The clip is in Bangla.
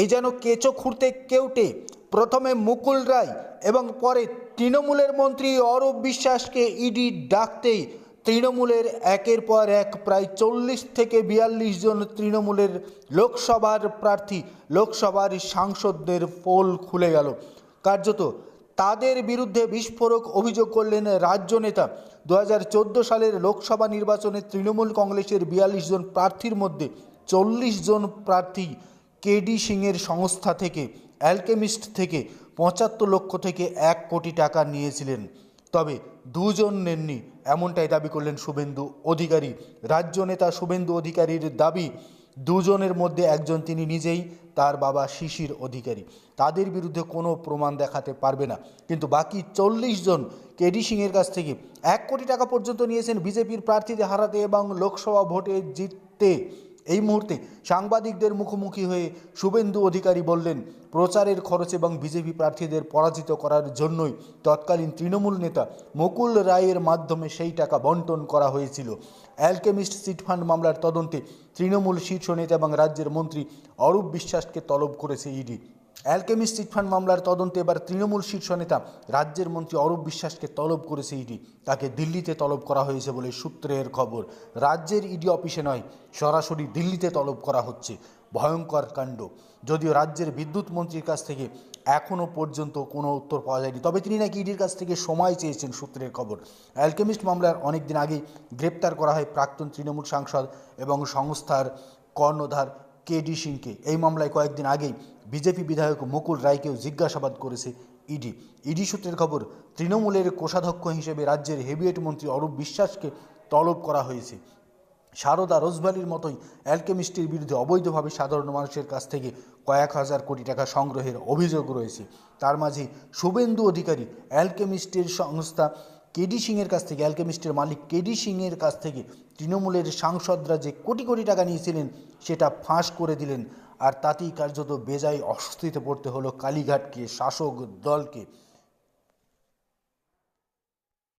এই যেন কেঁচো খুঁড়তে কেউটে প্রথমে মুকুল রায় এবং পরে তৃণমূলের মন্ত্রী অরূপ বিশ্বাসকে ইডি ডাকতেই তৃণমূলের একের পর এক প্রায় চল্লিশ থেকে বিয়াল্লিশ জন তৃণমূলের লোকসভার প্রার্থী, লোকসভার সাংসদদের পোল খুলে গেল। কার্যত তাদের বিরুদ্ধে বিস্ফোরক অভিযোগ করলেন রাজ্য নেতা। দু হাজার চোদ্দ সালের লোকসভা নির্বাচনে তৃণমূল কংগ্রেসের বিয়াল্লিশ জন প্রার্থীর মধ্যে চল্লিশ জন প্রার্থী কেডি সিংয়ের সংস্থা থেকে, অ্যালকেমিস্ট থেকে পঁচাত্তর লক্ষ থেকে এক কোটি টাকা নিয়েছিলেন। তবে দুজন নেননি, এমনটাই দাবি করলেন শুভেন্দু অধিকারী। রাজ্য নেতা শুভেন্দু অধিকারীর দাবি, দুজনের মধ্যে একজন তিনি নিজেই, তার বাবা শিশির অধিকারী। তাদের বিরুদ্ধে কোনো প্রমাণ দেখাতে পারবে না। কিন্তু বাকি চল্লিশ জন কেডি সিংয়ের কাছ থেকে এক কোটি টাকা পর্যন্ত নিয়েছেন বিজেপির প্রার্থীদের হারাতে এবং লোকসভা ভোটে জিততে। এই মুহূর্তে সাংবাদিকদের মুখোমুখি হয়ে শুভেন্দু অধিকারী বললেন, প্রচারের খরচ এবং বিজেপি প্রার্থীদের পরাজিত করার জন্যই তৎকালীন তৃণমূল নেতা মুকুল রায়ের মাধ্যমে সেই টাকা বন্টন করা হয়েছিল। অ্যালকেমিস্ট চিটফান্ড মামলার তদন্তে তৃণমূল শীর্ষ নেতা এবং রাজ্যের মন্ত্রী অরূপ বিশ্বাসকে তলব করেছে ইডি। অ্যালকেমিস্ট চিটফান্ড মামলার তদন্তে এবার তৃণমূল শীর্ষ নেতা রাজ্যের মন্ত্রী অরূপ বিশ্বাসকে তলব করেছে ইডি। তাকে দিল্লিতে তলব করা হয়েছে বলে সূত্রের খবর। রাজ্যের ইডি অফিসে নয়, সরাসরি দিল্লিতে তলব করা হচ্ছে। ভয়ঙ্কর কাণ্ড। যদিও রাজ্যের বিদ্যুৎ মন্ত্রীর কাছ থেকে এখনও পর্যন্ত কোনো উত্তর পাওয়া যায়নি, তবে তিনি নাকি ইডির কাছ থেকে সময় চেয়েছেন সূত্রের খবর। অ্যালকেমিস্ট মামলার অনেক দিন আগেই গ্রেপ্তার করা হয় প্রাক্তন তৃণমূল সাংসদ এবং সংস্থার কর্ণধার কেডি সিংকে। এই মামলায় কয়েকদিন আগেই বিজেপি বিধায়ক মুকুল রায়কেও জিজ্ঞাসাবাদ করেছে ইডি। ইডি সূত্রের খবর, তৃণমূলের কোষাধ্যক্ষ হিসেবে রাজ্যের হেভিয়েট মন্ত্রী অরূপ বিশ্বাসকে তলব করা হয়েছে। সারদা রোজভ্যালির মতোই অ্যালকেমিস্টের বিরুদ্ধে অবৈধভাবে সাধারণ মানুষের কাছ থেকে কয়েক হাজার কোটি টাকা সংগ্রহের অভিযোগ রয়েছে। তার মাঝে শুভেন্দু অধিকারী অ্যালকেমিস্টের সংস্থা কেডি সিংয়ের কাছ থেকে অ্যালকেমিস্টের মালিক কেডি সিংয়ের কাছ থেকে তৃণমূলের সাংসদরা যে কোটি কোটি টাকা নিয়েছিলেন, সেটা ফাঁস করে দিলেন। আর তাতেই কার্যত বেজায় অস্বস্তিতে পড়তে হলো কালীঘাটকে, শাসক দলকে।